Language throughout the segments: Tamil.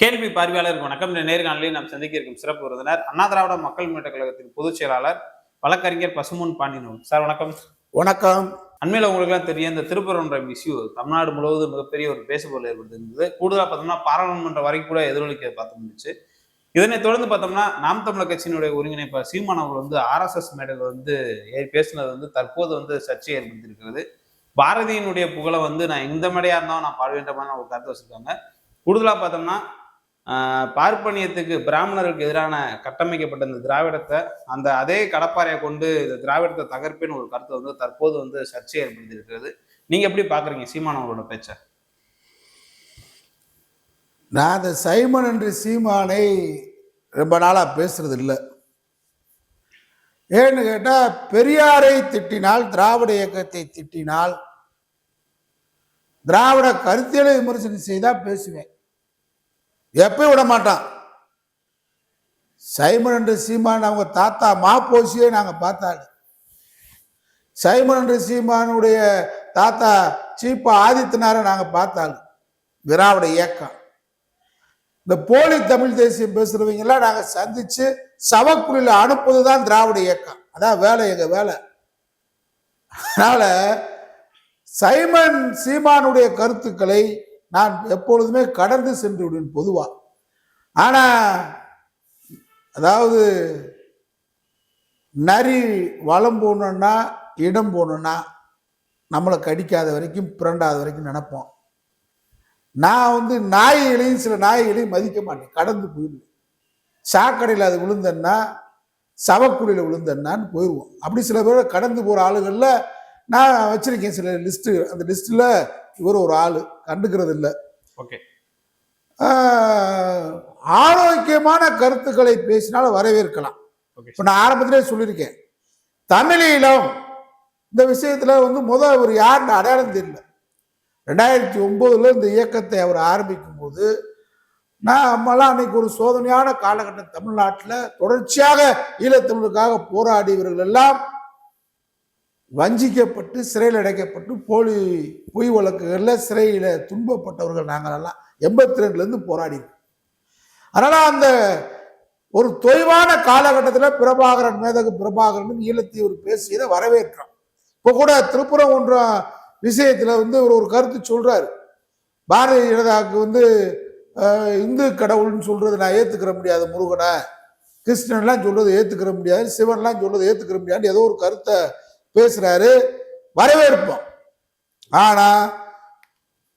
கேள்வி பார்வையாளருக்கு வணக்கம். இந்த நேர்காணலில் நாம் சந்திக்க இருக்கும் சிறப்பு விருந்தினர் அண்ணா திராவிட மக்கள் முன்னேற்ற கழகத்தின் பொதுச் செயலாளர் வழக்கறிஞர் பசுமன் பாண்டியன் சார் வணக்கம். வணக்கம். அண்மையில் உங்களுக்குலாம் தெரியும் இந்த திருப்பரங்குன்றம் இஷ்யூ தமிழ்நாடு முழுவதும் மிகப்பெரிய ஒரு பேசுபொருள் ஏற்படுத்திருந்தது கூடுதலாக பார்த்தோம்னா பாராளுமன்ற வரைக்கும் கூட எதிரொலிக்க பார்த்து முடிச்சு. இதனை தொடர்ந்து பார்த்தோம்னா நாம் தமிழர் கட்சியினுடைய ஒருங்கிணைப்பாளர் சீமான் அவர்கள் வந்து ஆர்எஸ்எஸ் மேடையில் வந்து பேசினது வந்து தற்போது வந்து சர்ச்சை ஏற்படுத்தியிருக்கிறது. பாரதியினுடைய புகழை வந்து நான் இந்த மேடையாக இருந்தாலும் நான் பாடுகின்ற மாதிரி ஒரு கருத்து வச்சிருக்காங்க. கூடுதலாக பார்த்தோம்னா பார்ப்பனியத்துக்கு பிராமணருக்கு எதிரான கட்டமைக்கப்பட்ட இந்த திராவிடத்தை அந்த அதே கடப்பாறையை கொண்டு இந்த திராவிடத்தை தகர்ப்பின்னு ஒரு கருத்து வந்து தற்போது வந்து சர்ச்சை ஏற்படுத்தி இருக்கிறது நீங்க எப்படி பாக்குறீங்க சீமான் அவரோட பேச்ச? நான் அந்த சைமன் என்று சீமானை ரொம்ப நாளாக பேசுறது இல்லை ஏன்னு கேட்டால் பெரியாரை திட்டினால் திராவிட இயக்கத்தை திட்டினால் திராவிட கருத்தியலை விமர்சனம் செய்தால் பேசுவேன். எப்பயும் விட மாட்டான். சைமன் என்று சீமான் அவங்க தாத்தா மாப்போசியே நாங்கள் பார்த்தாள் சைமன் என்று சீமானுடைய தாத்தா சீப்பா ஆதித்தனாரை நாங்கள் பார்த்தாள் திராவிட இயக்கம். இந்த போலி தமிழ் தேசியம் பேசுகிறவங்கெல்லாம் நாங்கள் சந்தித்து சவக்குழியில் அனுப்புவது அனுப்புவதுதான் திராவிட இயக்கம். அதான் வேலை எங்கள் வேலை. அதனால் சைமன் சீமானுடைய கருத்துக்களை நான் எப்பொழுதுமே கடந்து சென்று விடுவேன் பொதுவாக ஆனா அதாவது நரி வளம் போகணுன்னா இடம் போகணுன்னா நம்மளை கடிக்காத வரைக்கும் புரண்டாத வரைக்கும் நினைப்போம். நான் வந்து நாய்களையும் சில நாய்களையும் மதிக்க மாட்டேன். கடந்து போயிடுவேன். சாக்கடையில் அது விழுந்தேன்னா சவக்குழியில் விழுந்தேன்னான்னு போயிடுவோம். அப்படி சில பேர் கடந்து போகிற ஆளுகளில் நான் வச்சுருக்கேன் சில லிஸ்ட்டு அந்த லிஸ்ட்டில் இவர் ஒரு ஆள். கண்டுக்கிறது இல்லை ஓகே ஆரோக்கியமான கருத்துக்களை பேசினால் வரவேற்கலாம். இப்போ நான் ஆரம்பத்திலே சொல்லியிருக்கேன். தமிழீழம் இந்த விஷயத்தில் வந்து முதல் அவர் யாருன்னு அடையாளம் தெரியல. ரெண்டாயிரத்தி ஒம்போதுல இந்த இயக்கத்தை அவர் ஆரம்பிக்கும் போது நான் நம்மலாம் அன்னைக்கு ஒரு சோதனையான காலகட்டம் தமிழ்நாட்டில் தொடர்ச்சியாக ஈழத்தமிழுக்காக போராடியவர்கள் எல்லாம் வஞ்சிக்கப்பட்டு சிறையில் அடைக்கப்பட்டு போலி பொய் வழக்குகளில் சிறையில் துன்பப்பட்டவர்கள் நாங்கள் எல்லாம் எண்பத்தி ரெண்டுலேருந்து போராடி. அதனால் அந்த ஒரு தொய்வான காலகட்டத்தில் பிரபாகரன் மேதகு பிரபாகரன் ஈழத்தி ஒரு பேசியதை வரவேற்றோம் இப்போ கூட திருப்புரம் ஒன்றும் விஷயத்தில் வந்து ஒரு ஒரு கருத்து சொல்கிறாரு பாரதிய ஜனதாவுக்கு வந்து இந்து கடவுள்னு சொல்கிறது நான் ஏற்றுக்கிற முடியாது முருகனை. கிருஷ்ணன்லாம் சொல்கிறது ஏற்றுக்கிற முடியாது சிவன்லாம் சொல்கிறது ஏற்றுக்கிற முடியாது ஏதோ ஒரு கருத்தை பேசுறாரு வரவேற்போம். ஆனா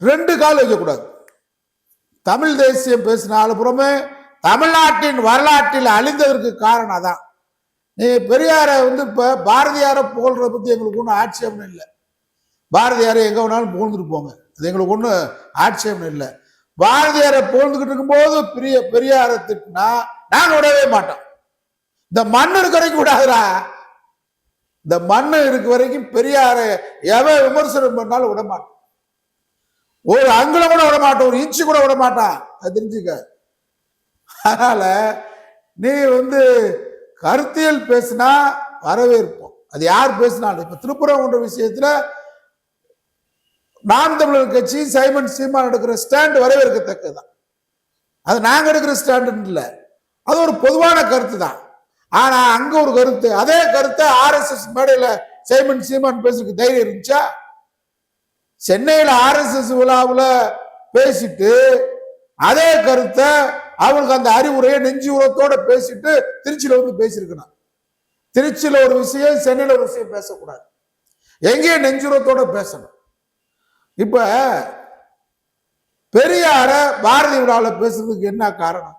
ரெண்டு கால் வைக்கக்கூடாது. தமிழ் தேசியம் பேசினால புறமே தமிழ்நாட்டின் வரலாற்றில் அழிந்ததற்கு காரணம் அதான். நீ பெரியாரை வந்து இப்போ பாரதியாரை புகழ்றத பற்றி எங்களுக்கு ஒன்றும் ஆட்சேபம் இல்லை. பாரதியாரை எங்கே வேணாலும் புகழ்ந்துட்டு போங்க. அது எங்களுக்கு ஒன்றும் ஆட்சேபம் இல்லை. பாரதியாரை புகழ்ந்துக்கிட்டு இருக்கும்போது பெரிய பெரியாரை திட்டினா நாங்கள் விடவே மாட்டோம். இந்த மண்ணு இருக்க விடாதுடா. இந்த மண் இருக்க வரைக்கும் பெரியாரை எவன் விமர்சனம் பண்ணாலும் விட மாட்டோம் ஒரு அங்குலம் கூட விடமாட்டான் ஒரு இன்ச்சு கூட விடமாட்டான். அது தெரிஞ்சுக்க. அதனால நீ வந்து கருத்தியல் பேசினா வரவேற்போம். அது யார் பேசினாலும். இப்ப திருப்புரங்குன்ற விஷயத்துல நாம் தமிழர் கட்சி சைமன் சீமான் எடுக்கிற ஸ்டாண்ட் வரவேற்கத்தக்கதான் அது நாங்க எடுக்கிற ஸ்டாண்ட் இல்லை. அது ஒரு பொதுவான கருத்து தான் ஆனா அங்க ஒரு கருத்து. அதே கருத்தை ஆர்எஸ்எஸ் மேடையில சைமன் சீமான் பேசுறதுக்கு தைரியம் இருந்துச்சா? சென்னையில ஆர்எஸ்எஸ் விழாவில் பேசிட்டு அதே கருத்தை அவங்களுக்கு அந்த அறிவுரையை நெஞ்சு உரத்தோட பேசிட்டு திருச்சியில வந்து பேசியிருக்கணும் திருச்சியில ஒரு விஷயம் சென்னையில ஒரு விஷயம் பேசக்கூடாது. எங்கேயும் நெஞ்சுரத்தோட பேசணும். இப்ப பெரியார பாரதி விழாவில் பேசுறதுக்கு என்ன காரணம்?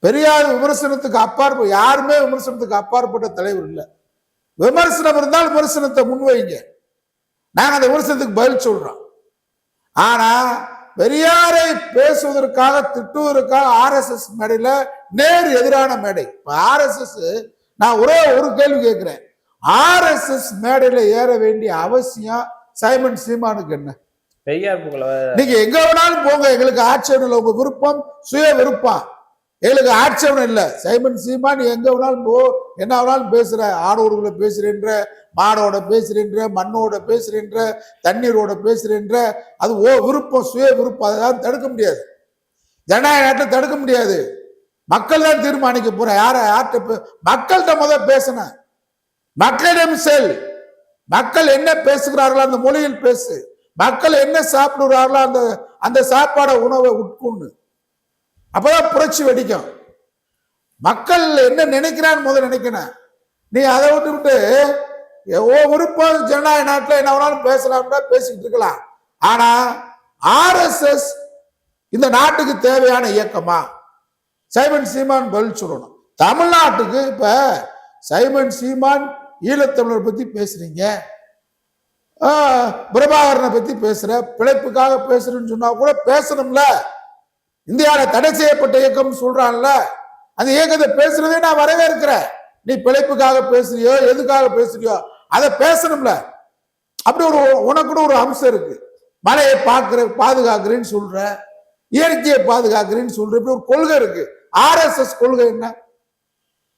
பெரியார் விமர்சனத்துக்கு அப்பாற்ப யாருமே விமர்சனத்துக்கு அப்பாற்பட்ட தலைவர் இல்லை. விமர்சனம் இருந்தால் விமர்சனத்தை முன்வைங்க. நாங்க அந்த விமர்சனத்துக்கு பதில் சொல்றோம். ஆனா பெரியாரை பேசுவதற்காக திட்டுவதற்காக ஆர்எஸ்எஸ் மேடையில நேர் எதிரான மேடை. இப்ப ஆர்எஸ்எஸ் நான் ஒரே ஒரு கேள்வி கேட்கிறேன். ஆர்எஸ்எஸ் மேடையில ஏற வேண்டிய அவசியம் சைமன் சீமானுக்கு என்ன? பெரியார் நீங்க எங்க வேணாலும் போங்க எங்களுக்கு இல்லை உங்க விருப்பம் சுய விருப்பம். எங்களுக்கு ஆட்சேபனம் இல்லை. சைமன் சீமா நீ எங்க வேணாலும் போ என்ன வேணாலும் பேசுற ஆடோர்களை பேசுறேன்ற மாடோட பேசுறேன்ற மண்ணோட பேசுறேன்ற தண்ணீரோட பேசுறேன்ற அது ஓ விருப்பம் சுய விருப்பம் அதெல்லாம் தடுக்க முடியாது. ஜனநாயக தடுக்க முடியாது. மக்கள் தான் தீர்மானிக்க போற யார யார்கிட்ட மக்கள்கிட்ட முதல் பேசணும் மக்களிடம் செல். மக்கள் என்ன பேசுகிறார்களோ அந்த மொழியில் பேசு. மக்கள் என்ன சாப்பிடுறார்களோ அந்த அந்த சாப்பாட உணவை உட்கொண்டு. அப்பதான் புரட்சி வெடிக்கும். மக்கள் என்ன நினைக்கிறான்னு முதல்ல நினைக்கணும். நீ அதை விட்டு விட்டு ஓ விருப்பம் ஜனநாயக நாட்டில் என்ன வேணாலும் பேசலாம்னா பேசிக்கிட்டு இருக்கலாம். ஆனா ஆர்எஸ்எஸ் இந்த நாட்டுக்கு தேவையான இயக்கமா? சைமன் சீமான் பதில் சொல்லணும். தமிழ்நாட்டுக்கு இப்ப சைமன் சீமான் ஈழத்தமிழர் பத்தி பேசுறீங்க. பிரபாகரனை பத்தி பேசுற பிழைப்புக்காக பேசுறேன்னு சொன்னா கூட பேசணும்ல. இந்தியாவில் தடை செய்யப்பட்ட இயக்கம் சொல்றான்ல அந்த இயக்கத்தை பேசுறதே நான் வரவேற்கிறேன் நீ பிழைப்புக்காக பேசுறியோ எதுக்காக பேசுறியோ அதை பேசணும்ல. அப்படி ஒரு உனக்குன்னு ஒரு அம்சம் இருக்கு. மலையை பார்க்கிற பாதுகாக்கிறேன்னு சொல்ற இயற்கையை பாதுகாக்கிறேன்னு சொல்ற இப்படி ஒரு கொள்கை இருக்கு. ஆர்எஸ்எஸ் கொள்கை என்ன?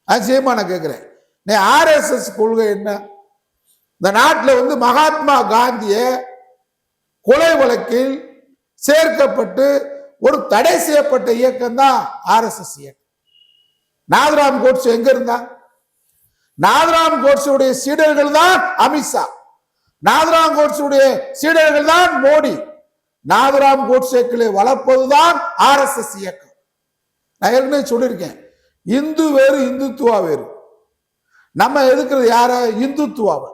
நிச்சயமா நான் கேட்கிறேன் நீ ஆர்எஸ்எஸ் கொள்கை என்ன? இந்த நாட்டில் வந்து மகாத்மா காந்திய கொலை வழக்கில் சேர்க்கப்பட்டு ஒரு தடை செய்யப்பட்ட இயக்கம் தான் ஆர்எஸ்எஸ் இயக்கம். நாகராம் கோட்ஸ் எங்க இருந்தா? நாகராம் கோட்ஸுடைய சீடர்கள் தான் அமித்ஷா நாகராம் கோட்ஸுடைய சீடர்கள் தான் மோடி. நாகராம் கோட்சேக்களை வளர்ப்பதுதான் ஆர்எஸ்எஸ் இயக்கம். நான் ஏற்கனவே சொல்லியிருக்கேன். இந்து வேறு இந்துத்துவா வேறு. நம்ம எதுக்குறது யார? இந்துத்துவாவை.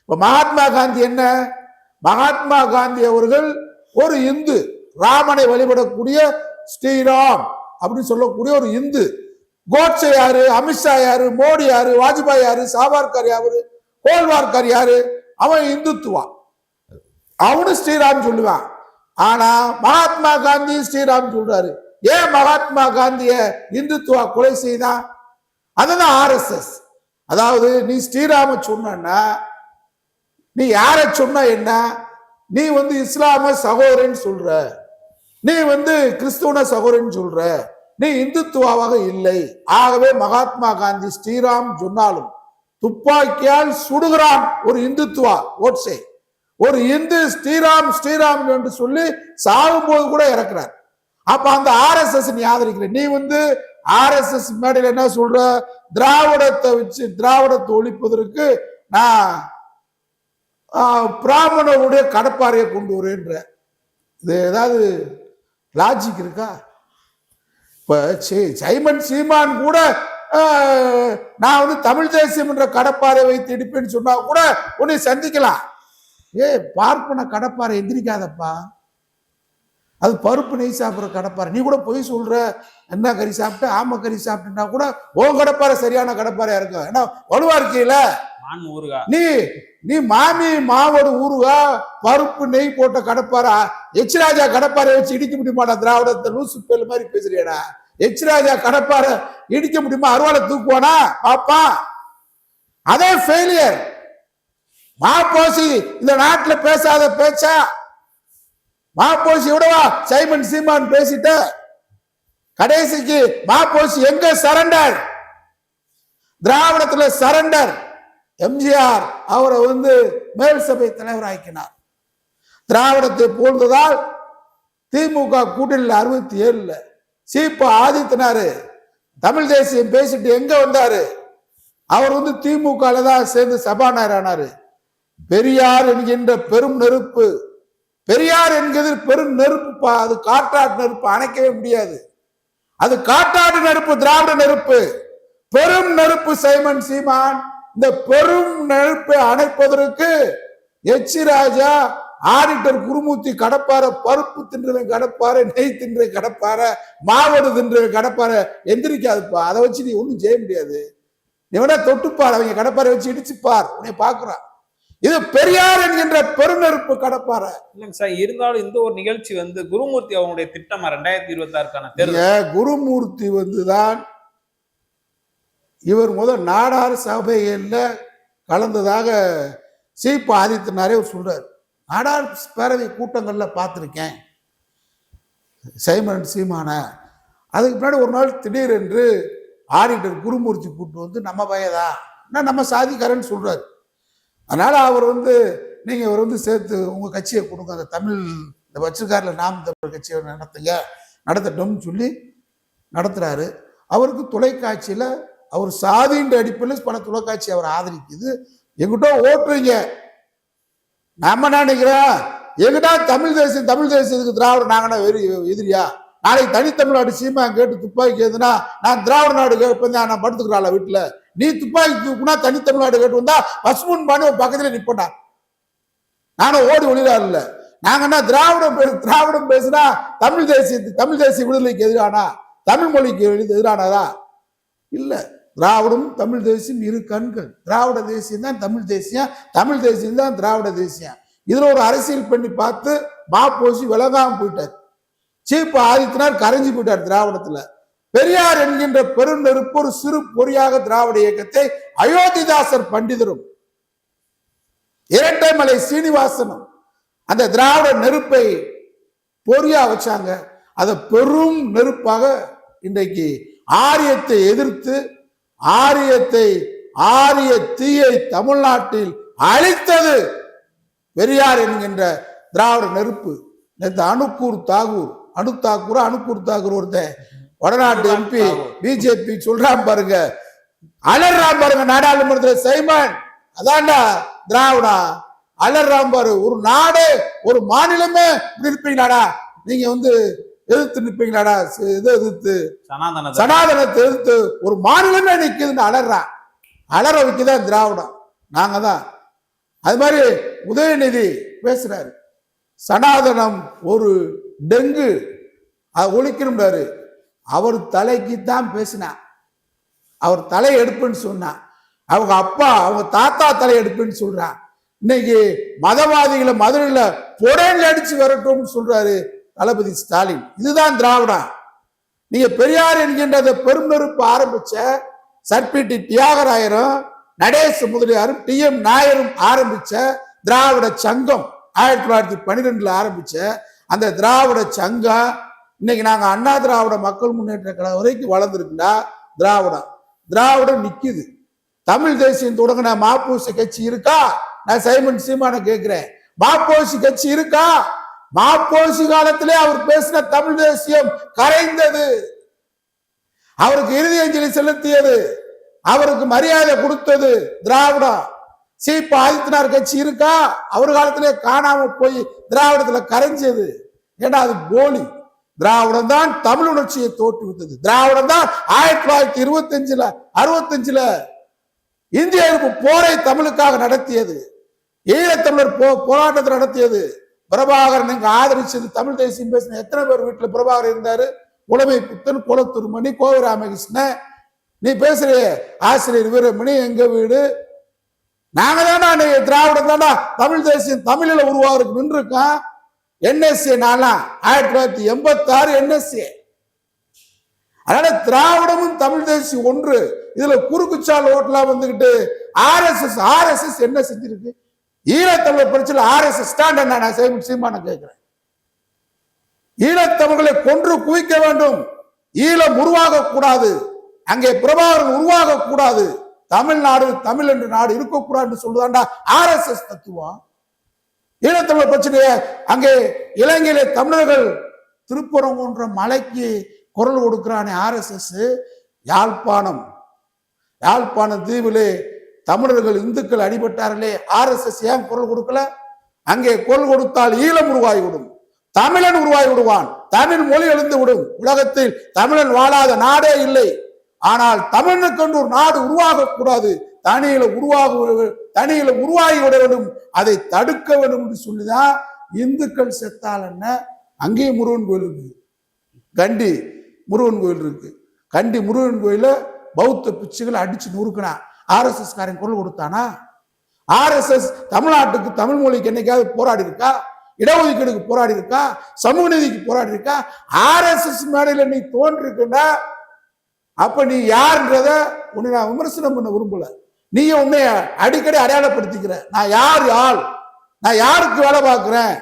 இப்ப மகாத்மா காந்தி என்ன? மகாத்மா காந்தி அவர்கள் ஒரு இந்து. ராமனை வழிபடக்கூடிய ஸ்ரீராம் அப்படின்னு சொல்லக்கூடிய ஒரு இந்து. கோட்ஸே யாரு அமித்ஷா யாரு மோடி யாரு வாஜ்பாய் யாரு சாவர்கர் யாரு கோல்வார்கர் யாரு அவன் இந்துத்துவா. அவனும் ஸ்ரீராம் சொல்லுவான். ஆனா மகாத்மா காந்தி ஸ்ரீராம் சொல்றாரு. ஏன் மகாத்மா காந்திய இந்துத்துவா கொலை செய்தான் அதுதான் ஆர்எஸ்எஸ் அதாவது நீ ஸ்ரீராம சொன்னா நீ யாரை சொன்ன என்ன? நீ வந்து இஸ்லாம சகோதரன் சொல்ற. நீ வந்து கிறிஸ்துவன சகோதரன் சொல்ற. நீ இந்துத்துவாவாக இல்லை. ஆகவே மகாத்மா காந்தி ஸ்ரீராம் சொன்னாலும் துப்பாக்கியால் சுடுகிறான் ஒரு இந்துத்துவா ஓட்ஸே ஒரு இந்து ஸ்ரீராம் ஸ்ரீராம் என்று சொல்லி சாகும்போது கூட இறக்குறார். அப்ப அந்த ஆர்எஸ்எஸ் நீ ஆதரிக்கிற. நீ வந்து ஆர்எஸ்எஸ் மேடையில் என்ன சொல்ற? திராவிடத்தை வச்சு திராவிடத்தை ஒழிப்பதற்கு நான் பிராமணனுடைய கடப்பாறையை கொண்டு வருன்ற. இது ஏதாவது லாஜிக் இருக்கா? இப்போ சி- சைமன் சீமான் கூட நான் வந்து தமிழ் தேசியம் என்ற கடப்பாறை வைத்து எடுப்பேன்னு சொன்னா கூட உன்னை சந்திக்கலாம். ஏ பார்ப்பன கடப்பாறை எந்திரிக்காதப்பா. அது பருப்பு நெய் சாப்பிட்ற கடப்பாறை. நீ கூட பொய் சொல்ற. என்ன கறி சாப்பிட்டு? ஆம கறி சாப்பிட்டுனா கூட உன் கடப்பாறை சரியான கடப்பாறையா இருக்கும். ஏன்னா வலுவா இருக்கீங்களே நீ நீ மாமி மாவோட ஊருகா பருப்பு நெய் போட்ட கடப்பாரா எச்ராஜா கடப்பாரை வச்சு இடிக்க முடியுமாடா? திராவிடத்தை லூசு பேல் மாதிரி பேசுறியடா. எச்ராஜா கடப்பாரை இடிக்க முடியுமா? அருவாளை தூக்குவானா? பாப்பா. அதே ஃபெயிலியர் மாப்போசி இந்த நாட்டில் பேசாத பேச்சா? மாப்போசி விடவா சைமன் சீமான் பேசிட்ட. கடைசிக்கு மாப்போசி எங்க சரண்டர் திராவிடத்துல சரண்டர் எம்ஜிஆர் அவரை வந்து மேல் சபை தலைவராக்கினார். திராவிடத்தை போழ்ந்ததால் திமுக கூட்டணியில் அறுபத்தி ஏழுல சீப்பா ஆதித்தனாரு தமிழ் தேசியம் பேசிட்டு எங்க வந்தாரு? அவர் வந்து திமுக தான் சேர்ந்து சபாநாயகர் ஆனாரு. பெரியார் என்கின்ற பெரும் நெருப்பு பெரியார் என்கிறது பெரும் நெருப்புப்பா அது காற்றாட்டு நெருப்பு அணைக்கவே முடியாது. அது காட்டாடு நெருப்பு திராவிட நெருப்பு. பெரும் நெருப்பு சைமன் சீமான் இந்த பெரும் நெருப்பை அணைப்பதற்கு எச்சி ராஜா ஆடிட்டர் குருமூர்த்தி கடப்பார பருப்பு தின்றவன் கடப்பார நெய் தின்ற கடப்பார மாவடு தின்றவன் கடப்பார எந்திரிக்காதுப்பா. அதை வச்சு நீ ஒன்றும் செய்ய முடியாது. வேணா தொட்டுப்பார். அவங்க கடப்பாரை வச்சு இடிச்சுப்பார். உன்னை பார்க்கறான். இது பெரியார் என்கின்ற பெருநெருப்பு கடப்பாரை. இல்லைங்க சார் இருந்தாலும் இந்த ஒரு நிகழ்ச்சி வந்து குருமூர்த்தி அவங்களுடைய திட்டமா ரெண்டாயிரத்தி இருபத்தி ஆறுக்கான குருமூர்த்தி வந்துதான் இவர் முதல் நாடார் சபையில் கலந்ததாக சீப்பு ஆதித்தனாரே அவர் சொல்கிறார் நாடார் பேரவை கூட்டங்களில் பார்த்துருக்கேன். சைமன் சீமான. அதுக்கு பின்னாடி ஒரு நாள் திடீரென்று ஆடிட்டர் குருமூர்த்தி கூட்டு வந்து நம்ம பயதா? நான் நம்ம சாதிக்காரன்னு சொல்கிறார் அதனால் அவர் வந்து நீங்கள் இவர் வந்து சேர்த்து உங்கள் கட்சியை கொடுங்க. அந்த தமிழ் இந்த வச்சிருக்காரில் நாம் தமிழ் கட்சியை நடத்துங்க நடத்தட்டும்னு சொல்லி நடத்துகிறாரு அவருக்கு தொலைக்காட்சியில் அவர் சாதின்ற அடிப்படையில் பல தொலைக்காட்சி அவர் ஆதரிக்குது. எங்கிட்ட ஓட்டுறீங்க. நம்ம என்ன நினைக்கிறோம் எங்கிட்ட தமிழ் தேசியம் தமிழ் தேசியத்துக்கு திராவிட நாங்கன்னா வெறி எதிரியா? நாளைக்கு தனித்தமிழ்நாடு சீமா கேட்டு துப்பாக்கி எதுனா நான் திராவிட நாடு கேட்பேன் நான் படுத்துக்கிறாள் வீட்டில்? நீ துப்பாக்கி தூக்குனா தனித்தமிழ்நாடு கேட்டு வந்தா பசுமுன் பானு பக்கத்துல நிப்பண்டா நானும் ஓடி ஒளிராருல்ல நாங்க என்ன திராவிடம் பேசு திராவிடம் பேசுனா தமிழ் தேசிய தமிழ் தேசிய விடுதலைக்கு எதிரானா? தமிழ் மொழிக்கு எதிரானதா? இல்லை. திராவிடம் தமிழ் தேசியம் இரு கண்கள். திராவிட தேசியம் தான் தமிழ் தேசியம் தமிழ் தேசியம் தான் திராவிட தேசியம் இதுல ஒரு அரசியல் பண்ணி பார்த்து மாப்போசி விலகாம போயிட்டார். சீப்பு ஆதித்தனார் கரைஞ்சு போயிட்டார் திராவிடத்துல. பெரியார் என்கின்ற பெருநெருப்பு ஒரு சிறு பொறியாக திராவிட இயக்கத்தை அயோத்திதாசர் பண்டிதரும் இரட்டைமலை சீனிவாசனும் அந்த திராவிட நெருப்பை பொறியா வச்சாங்க. அதை பெரும் நெருப்பாக இன்றைக்கு ஆரியத்தை எதிர்த்து ஆரியத்தை ஆரிய தீயை தமிழ்நாட்டில் அழித்தது. பெரியார் என்கின்ற திராவிட நெருப்பு நேற்று அணுக்கூர் தாகூர் அணு தாக்கூர் அணுக்கூர் தாக்கூர் ஒருத்தன் வடநாட்டு எம்பி பிஜேபி சொல்றான் பாருங்க அலறான் பாருங்க நாடாளுமன்றத்தில் சைமன். அதான்டா திராவிடா அலறான் பாரு ஒரு நாடு ஒரு மாநிலமே இப்படி இருப்பீங்களாடா. நீங்க வந்து எதிர்த்து நிற்பீங்களாடா? இதை எதிர்த்து? சனாதன சனாதனத்தை எதிர்த்து ஒரு மாநிலமே நிக்குதுன்னு அலறான் அலற வைக்கதான் திராவிடம். நாங்க தான். அது மாதிரி உதயநிதி பேசுறாரு. சனாதனம் ஒரு டெங்கு. அது ஒழிக்கணும்டாரு. அவர் தலைக்கு தான் பேசினார் அவர் தலை எடுப்புன்னு சொன்னார் அவங்க அப்பா அவங்க தாத்தா தலை எடுப்புன்னு சொல்றான். இன்னைக்கு மதவாதிகளை மதுரையில புடையில அடிச்சு வரட்டும்னு சொல்றாரு. தளபதி ஸ்டாலின். இதுதான் திராவிடம். நீங்க பெரியார் என்கின்ற அந்த பெருநெருப்பு ஆரம்பிச்ச சர்பிடி தியாகராயரும் நடேச முதலியாரும் டி எம் நாயரும் ஆரம்பிச்ச திராவிட சங்கம் ஆயிரத்தி தொள்ளாயிரத்தி பன்னிரெண்டுல ஆரம்பிச்ச அந்த திராவிட சங்கம் இன்னைக்கு நாங்க அண்ணா திராவிட மக்கள் முன்னேற்ற கழகம் வரைக்கும் வளர்ந்துருக்குண்டா திராவிடம். திராவிடம் நிக்குது. தமிழ் தேசியம் தொடங்கின மாப்பூசி கட்சி இருக்கா? நான் சைமன் சீமான கேட்கிறேன் மாப்போசி கட்சி இருக்கா? மாப்போசி காலத்திலே அவர் பேசின தமிழ் தேசியம் கரைந்தது. அவருக்கு இறுதி அஞ்சலி செலுத்தியது. அவருக்கு மரியாதை கொடுத்தது திராவிடம் சீப்ப ஆதித்தனார் கட்சி இருக்கா? அவர் காலத்திலே காணாம போய் திராவிடத்துல கரைஞ்சது. ஏன்னா அது போலி. திராவிடம் தான் தமிழ் உணர்ச்சியை தோற்றுவித்தது திராவிடம் தான் ஆயிரத்தி தொள்ளாயிரத்தி இருபத்தி அஞ்சுல அறுபத்தஞ்சுல இந்திய எதிர்ப்பு போரை தமிழுக்காக நடத்தியது. ஈழத்தமிழர் போ போராட்டத்தை நடத்தியது. பிரபாகரன் இங்க ஆதரிச்சது தமிழ் தேசியம் பேசின எத்தனை பேர் வீட்டுல பிரபாகரன் இருந்தாரு? உளமை புத்தன் குளத்துருமணி கோவை ராமகிருஷ்ணன் நீ பேசுறிய ஆசிரியர் வீரமணி எங்க வீடு? நாங்க தானா நீ திராவிடம் தானா தமிழ் தேசியம் தமிழில உருவாகிறதுக்கு நின்று இருக்கான் என்எஸ்ஏ நானா? ஆயிரத்தி தொள்ளாயிரத்தி எண்பத்தி ஆறு என்எஸ்ஏ அதனால திராவிடமும் தமிழ் தேசியம் ஒன்று. இதுல குறுக்குச்சால் ஓட்டலாம் வந்துகிட்டு ஆர்எஸ்எஸ் ஆர்எஸ்எஸ் என்ன செஞ்சிருக்கு? ஈழத்தமிழர் பிரச்சனை ஆர்எஸ்எஸ் ஸ்டாண்ட் என்ன? நான் செய்யும் சீமான கேட்கிறேன். ஈழத்தமிழர்களை கொன்று குவிக்க வேண்டும். ஈழம் உருவாக கூடாது. அங்கே பிரபாகரன் உருவாக கூடாது. தமிழ்நாடு தமிழ் என்ற நாடு இருக்கக்கூடாதுன்னு சொல்லுதாண்டா ஆர்எஸ்எஸ் தத்துவம். ஈழத்தமிழர் பிரச்சனைய அங்கே இலங்கையிலே தமிழர்கள் திருப்பரங்குன்ற மலைக்கு குரல் கொடுக்கிறானே ஆர்எஸ்எஸ் யாழ்ப்பாணம். யாழ்ப்பாணம் தீவிலே தமிழர்கள் இந்துக்கள் அடிபட்டார்களே ஆர்எஸ்எஸ் ஏன் குரல் கொடுக்கல? அங்கே குரல் கொடுத்தால் ஈழம் உருவாகி விடும் தமிழன் உருவாகி விடுவான் தமிழ் மொழி எழுந்து விடும். உலகத்தில் தமிழன் வாழாத நாடே இல்லை. ஆனால் தமிழனுக்கு என்று ஒரு நாடு உருவாக கூடாது தனியில உருவாக தனியில உருவாகி விட வேண்டும். அதை தடுக்க வேண்டும் என்று சொல்லிதான் இந்துக்கள் செத்தால் என்ன? அங்கேயும் முருகன் கோயில் இருக்கு. கண்டி முருகன் கோயில் இருக்கு. கண்டி முருகன் கோயில பௌத்த பிச்சுகளை அடிச்சு நொறுக்கினா. ஆர்எஸ்எஸ் காரன் குரல் கொடுத்தானா? ஆர்எஸ்எஸ் தமிழ்நாட்டுக்கு தமிழ் மொழிக்கு என்னைக்காவது போராடி இருக்கா இடஒதுக்கீடுக்கு போராடி இருக்கா சமூக நீதிக்கு போராடி இருக்கா ஆர்எஸ்எஸ் மேடையில் நீ தோன்றிருக்குன்னா அப்ப நீ யாருன்றத உன்னை நான் விமர்சனம் பண்ண விரும்பல. நீ உன்னை அடிக்கடி அடையாளப்படுத்திக்கிற. நான் யார் ஆள்? நான் யாருக்கு வேலை பார்க்குறேன்?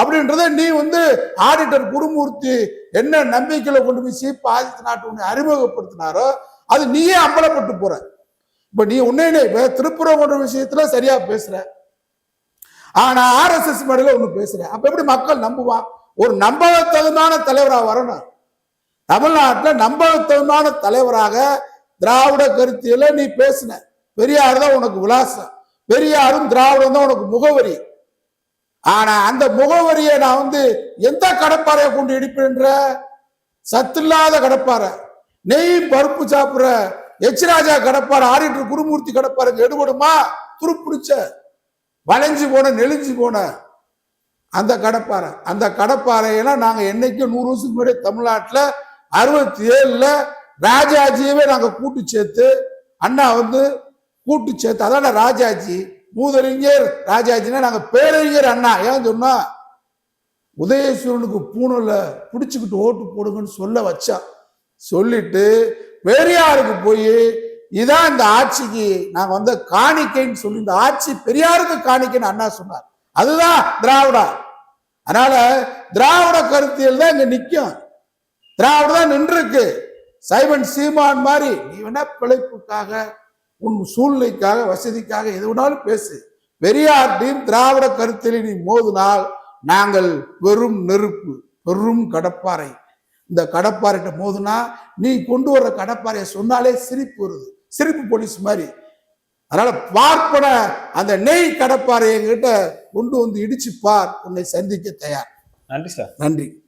அப்படின்றத நீ வந்து ஆடிட்டர் குருமூர்த்தி என்ன நம்பிக்கையில கொண்டு போய் சீப்பு ஆதித்யநாத் நாட்டு உன்னை அறிமுகப்படுத்தினாரோ அது நீயே அம்பலப்பட்டு போற. இப்ப நீ உன்னை இப்ப திருப்புறங்குன்ற விஷயத்துல சரியா பேசுற. ஆனா ஆர்எஸ்எஸ் மேடையில ஒண்ணு பேசுற. அப்ப எப்படி மக்கள் நம்புவான் ஒரு நம்பத்தகுந்தான தலைவரா வரணும். தமிழ்நாட்டில் நம்பகத்தனமான தலைவராக திராவிட கருத்தியில நீ பேசின. பெரியார் தான் உனக்கு விலாசம். பெரியாரும் திராவிடம் தான் உனக்கு முகவரி. ஆனா அந்த முகவரியை நான் வந்து எந்த கடப்பாறையை கொண்டு இடிப்பேன்ற? சத்தில்லாத கடப்பாறை. நெய் பருப்பு சாப்பிடுற எச்ராஜா கடப்பாறை ஆடிட்டர் குருமூர்த்தி கிடப்பார் எடுபடுமா? துருப்பிடிச்ச வளைஞ்சு போன நெளிஞ்சு போன அந்த கடப்பாறை. அந்த கடப்பாறையெல்லாம் நாங்கள் என்னைக்கும் நூறு வருஷத்துக்கு முன்னாடி தமிழ்நாட்டில் அறுபத்தி ஏழில் ராஜாஜியவே நாங்கள் கூட்டு சேர்த்து அண்ணா வந்து கூட்டு சேர்த்து அதான் ராஜாஜி மூதறிஞர் ராஜாஜினா நாங்கள் பேரறிஞர் அண்ணா. ஏன் சொன்னா உதயசூரனுக்கு பூணில் பிடிச்சிக்கிட்டு ஓட்டு போடுங்கன்னு சொல்ல வச்சா. சொல்லிட்டு பெரியாருக்கு போய் இதான் இந்த ஆட்சிக்கு நாங்க வந்து காணிக்கைன்னு சொல்லி இந்த ஆட்சி பெரியாருக்கு காணிக்கைன்னு அண்ணா சொன்னார். அதுதான் திராவிடா. அதனால திராவிட கருத்தியல் தான் இங்க நிற்கும் திராவிட தான் நின்றுருக்கு. சைமன் சீமான் மாதிரி நீ வேணா பிழைப்புக்காக உன் சூழ்நிலைக்காக வசதிக்காக எது வேணாலும் பேசு. பெரியார்டையும் திராவிட கருத்தில் நீ மோதினால் நாங்கள் வெறும் நெருப்பு வெறும் கடப்பாறை. இந்த கடப்பாறைகிட்ட மோதுனா நீ கொண்டு வர்ற கடப்பாறையை சொன்னாலே சிரிப்பு வருது. சிரிப்பு போலீஸ் மாதிரி. அதனால பார்ப்பன அந்த நெய் கடப்பாறை என்கிட்ட கொண்டு வந்து இடிச்சு பார். உன்னை சந்திக்க தயார். நன்றி சார். நன்றி.